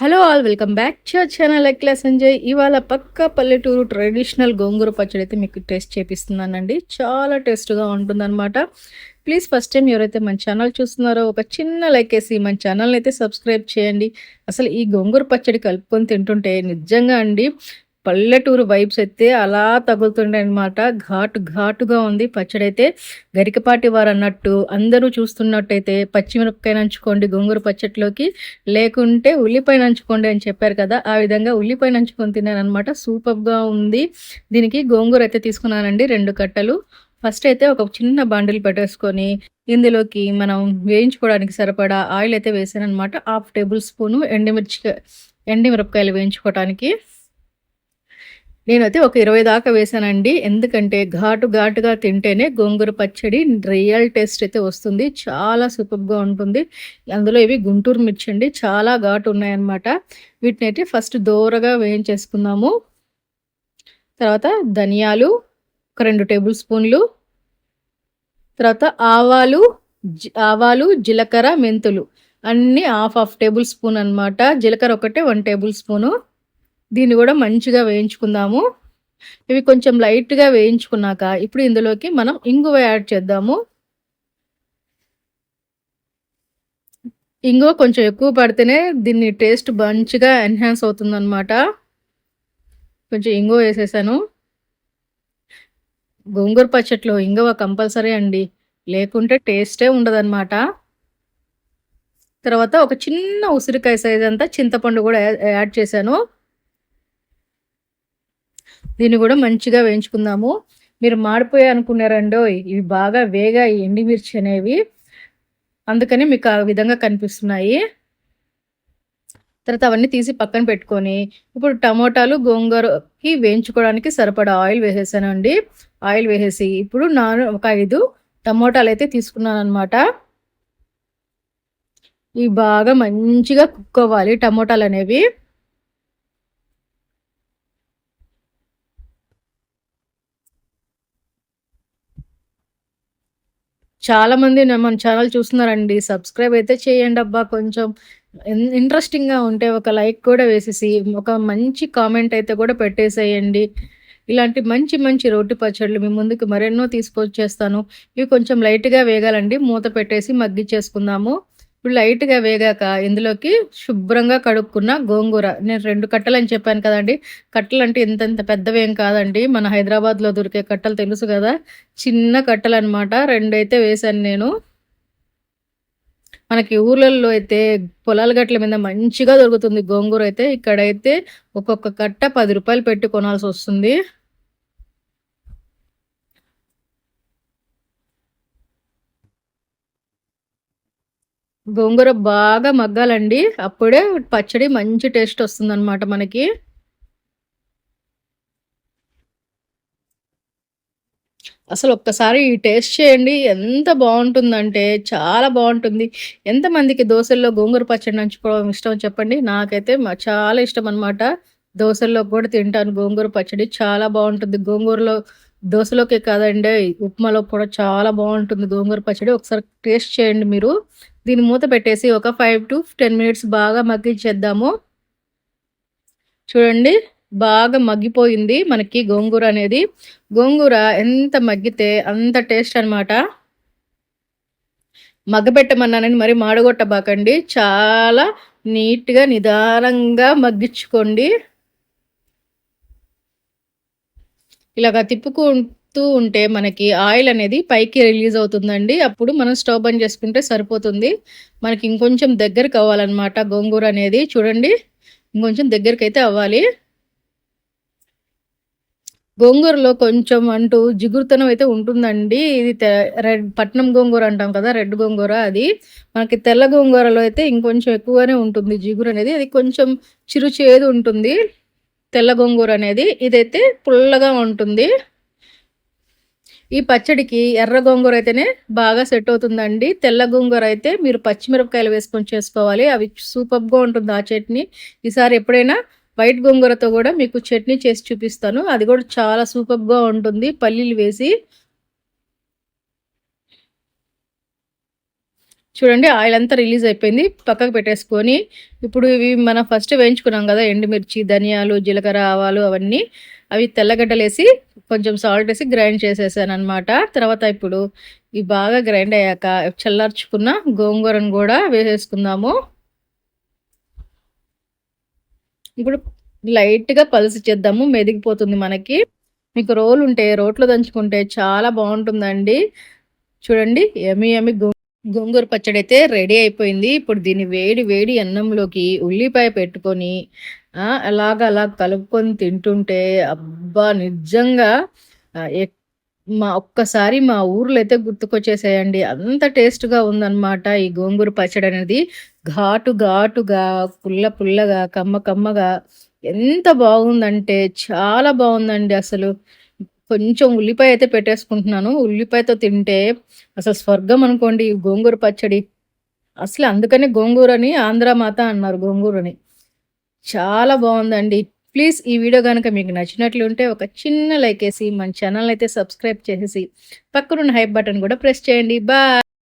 Hello all welcome back to channel Ekla Sanjay ఇవాళ పక్క పల్లెటూరు ట్రెడిషనల్ గోంగూర పచ్చడి అయితే మీకు టేస్ట్ చేపిస్తున్నానండి. చాలా టేస్ట్గా ఉంటుందన్నమాట. ప్లీజ్ ఫస్ట్ టైం ఎవరైతే మన ఛానల్ చూస్తున్నారో ఒక చిన్న లైక్ వేసి మన ఛానల్ని అయితే సబ్స్క్రైబ్ చేయండి. అసలు ఈ గోంగూర పచ్చడి కలుపుకొని తింటుంటే నిజంగా అండి పల్లెటూరు వైబ్స్ అయితే అలా తగులుతుండే అనమాట ఘాటు ఘాటుగా ఉంది. పచ్చడి అయితే గరికపాటి వారు అన్నట్టు అందరూ చూస్తున్నట్టయితే పచ్చిమిరపకాయ నంచుకోండి గోంగూర పచ్చట్లోకి లేకుంటే ఉల్లిపాయ నంచుకోండి అని చెప్పారు కదా ఆ విధంగా ఉల్లిపాయ నంచుకొని తిన్నాను అనమాట సూపర్గా ఉంది. దీనికి గోంగూర అయితే తీసుకున్నానండి రెండు కట్టలు. ఫస్ట్ అయితే ఒక చిన్న బండిల్ పెట్టేసుకొని ఇందులోకి మనం వేయించుకోవడానికి సరిపడా ఆయిల్ అయితే వేసాను అనమాట హాఫ్ టేబుల్ స్పూను ఎండిమిర్చి ఎండిమిరపకాయలు వేయించుకోవడానికి నేనైతే ఒక ఇరవై దాకా వేసానండి. ఎందుకంటే ఘాటు ఘాటుగా తింటేనే గోంగూర పచ్చడి రియల్ టేస్ట్ అయితే వస్తుంది. చాలా సూపర్గా ఉంటుంది. అందులో ఇవి గుంటూరు మిర్చి అండి. చాలా ఘాటు ఉన్నాయన్నమాట. వీటిని అయితే ఫస్ట్ దూరగా వేయించేసుకుందాము. తర్వాత ధనియాలు ఒక రెండు టేబుల్ స్పూన్లు. తర్వాత ఆవాలు ఆవాలు జీలకర్ర మెంతులు. అన్నీ హాఫ్ హాఫ్ టేబుల్ స్పూన్ అనమాట జీలకర్ర ఒకటే వన్ టేబుల్ స్పూను. దీన్ని కూడా మంచిగా వేయించుకుందాము. ఇవి కొంచెం లైట్గా వేయించుకున్నాక ఇప్పుడు ఇందులోకి మనం ఇంగువ యాడ్ చేద్దాము. ఇంగువ కొంచెం ఎక్కువ పడితేనే దీన్ని టేస్ట్ మంచిగా ఎన్హాన్స్ అవుతుందన్నమాట. కొంచెం ఇంగువ వేసేసాను. గోంగూర పచ్చట్లో ఇంగువ కంపల్సరీ అండి. లేకుంటే టేస్టే ఉండదన్నమాట. తర్వాత ఒక చిన్న ఉసిరికాయ సైజ్ అంతా చింతపండు కూడా యాడ్ చేశాను. దీన్ని కూడా మంచిగా వేయించుకుందాము. మీరు మాడిపోయాయి అనుకున్నారండో ఇవి బాగా వేగా ఎండిమిర్చి అనేవి. అందుకని మీకు ఆ విధంగా కనిపిస్తున్నాయి. తర్వాత అవన్నీ తీసి పక్కన పెట్టుకొని ఇప్పుడు టమోటాలు గోంగూరకి వేయించుకోవడానికి సరిపడా ఆయిల్ వేసేసానండి. ఆయిల్ వేసేసి ఇప్పుడు నాను ఒక ఐదు టమోటాలు అయితే తీసుకున్నాను అనమాట ఇవి బాగా మంచిగా కుక్ అవ్వాలి టమోటాలు అనేవి. చాలా మంది మన ఛానల్ చూస్తున్నారండి. సబ్స్క్రైబ్ అయితే చేయండి అబ్బా కొంచెం. ఇంట్రెస్టింగ్గా ఉంటే ఒక లైక్ కూడా వేసేసి ఒక మంచి కామెంట్ అయితే కూడా పెట్టేసేయండి. ఇలాంటి మంచి మంచి రోటి పచ్చళ్ళు మీ ముందుకు మరెన్నో తీసుకొచ్చేస్తాను. ఇవి కొంచెం లైట్గా వేగాలండి. మూత పెట్టేసి మగ్గిచ్చేసుకుందాము. ఇప్పుడు లైట్గా వేగాక ఇందులోకి శుభ్రంగా కడుక్కున్న గోంగూర. నేను రెండు కట్టలు అని చెప్పాను కదండి. కట్టలు అంటే ఇంత ఇంత పెద్దవేం కాదండి. మన హైదరాబాద్లో దొరికే కట్టలు తెలుసు కదా. చిన్న కట్టలు అనమాట రెండైతే వేశాను నేను. మనకి ఊర్లలో అయితే పొలాల గట్ల మీద మంచిగా దొరుకుతుంది గోంగూర అయితే. ఇక్కడైతే ఒక్కొక్క కట్ట పది రూపాయలు పెట్టి కొనాల్సి వస్తుంది. గోంగూర బాగా మగ్గాలండి. అప్పుడే పచ్చడి మంచి టేస్ట్ వస్తుందన్నమాట మనకి. అసలు ఒక్కసారి ఈ టేస్ట్ చేయండి. ఎంత బాగుంటుందంటే చాలా బాగుంటుంది. ఎంతమందికి దోశల్లో గోంగూర పచ్చడి నంచుకోవడం ఇష్టం చెప్పండి. నాకైతే చాలా ఇష్టం అనమాట దోశల్లో కూడా తింటాను గోంగూర పచ్చడి. చాలా బాగుంటుంది. గోంగూరలో దోశలోకే కాదండి ఉప్మాలో కూడా చాలా బాగుంటుంది గోంగూర పచ్చడి. ఒకసారి టేస్ట్ చేయండి మీరు. దీన్ని మూత పెట్టేసి ఒక ఫైవ్ టు టెన్ మినిట్స్ బాగా మగ్గించేద్దాము. చూడండి బాగా మగ్గిపోయింది మనకి గోంగూర అనేది. గోంగూర ఎంత మగ్గితే అంత టేస్ట్ అనమాట మగ్గబెట్టమన్నానని మరి మాడగొట్టబాకండి. చాలా నీట్గా నిదానంగా మగ్గించుకోండి. ఇలాగ తిప్పుకుంటూ ఉంటే మనకి ఆయిల్ అనేది పైకి రిలీజ్ అవుతుందండి. అప్పుడు మనం స్టవ్ బంద్ చేసుకుంటే సరిపోతుంది. మనకి ఇంకొంచెం దగ్గరకు అవ్వాలన్నమాట గోంగూర అనేది. చూడండి ఇంకొంచెం దగ్గరికి అయితే అవ్వాలి. గోంగూరలో కొంచెం అంటూ జిగురుతనం అయితే ఉంటుందండి. ఇది రెడ్ పట్నం గోంగూర అంటాం కదా రెడ్ గోంగూర అది. మనకి తెల్ల గోంగూరలో అయితే ఇంకొంచెం ఎక్కువగానే ఉంటుంది జిగురు అనేది. అది కొంచెం చిరు చేదు ఉంటుంది తెల్ల గోంగూర అనేది. ఇదైతే పుల్లగా ఉంటుంది. ఈ పచ్చడికి ఎర్ర గోంగూర అయితేనే బాగా సెట్ అవుతుందండి. తెల్ల గోంగూర అయితే మీరు పచ్చిమిరపకాయలు వేసుకొని చేసుకోవాలి. అవి సూపర్గా ఉంటుంది ఆ చట్నీ. ఈసారి ఎప్పుడైనా వైట్ గోంగూరతో కూడా మీకు చట్నీ చేసి చూపిస్తాను. అది కూడా చాలా సూపర్గా ఉంటుంది. పల్లీలు వేసి చూడండి ఆయిల్ అంతా రిలీజ్ అయిపోయింది. పక్కకు పెట్టేసుకొని ఇప్పుడు ఇవి మనం ఫస్ట్ వేయించుకున్నాం కదా ఎండుమిర్చి ధనియాలు జీలకర్ర ఆవాలు అవన్నీ. అవి తెల్లగడ్డలు వేసి కొంచెం సాల్ట్ వేసి గ్రైండ్ చేసేసాను అనమాట తర్వాత ఇప్పుడు ఇవి బాగా గ్రైండ్ అయ్యాక చల్లార్చుకున్న గోంగూరను కూడా వేసేసుకుందాము. ఇప్పుడు లైట్గా పల్స్ చేద్దాము మెదిగిపోతుంది మనకి. మీకు రోలు ఉంటే రోట్లో దంచుకుంటే చాలా బాగుంటుందండి. చూడండి ఎమి ఎమి గోంగూర పచ్చడి అయితే రెడీ అయిపోయింది. ఇప్పుడు దీన్ని వేడి వేడి అన్నంలోకి ఉల్లిపాయ పెట్టుకొని అలాగ అలా కలుపుకొని తింటుంటే అబ్బా నిజంగా మా ఒక్కసారి మా ఊర్లో అయితే గుర్తుకొచ్చేసాయండి. అంత టేస్ట్గా ఉందన్నమాట ఈ గోంగూర పచ్చడి అనేది. ఘాటు ఘాటుగా పుల్ల పుల్లగా కమ్మ కమ్మగా ఎంత బాగుందంటే చాలా బాగుందండి అసలు. కొంచెం ఉల్లిపాయ అయితే పెట్టేసుకుంటున్నాను. ఉల్లిపాయతో తింటే అసలు స్వర్గం అనుకోండి గోంగూర పచ్చడి. అసలు అందుకనే గోంగూరని ఆంధ్ర మాత అన్నారు గోంగూరని. చాలా బాగుందండి. ప్లీజ్ ఈ వీడియో కనుక మీకు నచ్చినట్లు ఉంటే ఒక చిన్న లైక్ వేసి మన ఛానల్ అయితే సబ్స్క్రైబ్ చేసేసి పక్కనున్న హైప్ బటన్ కూడా ప్రెస్ చేయండి. బాయ్!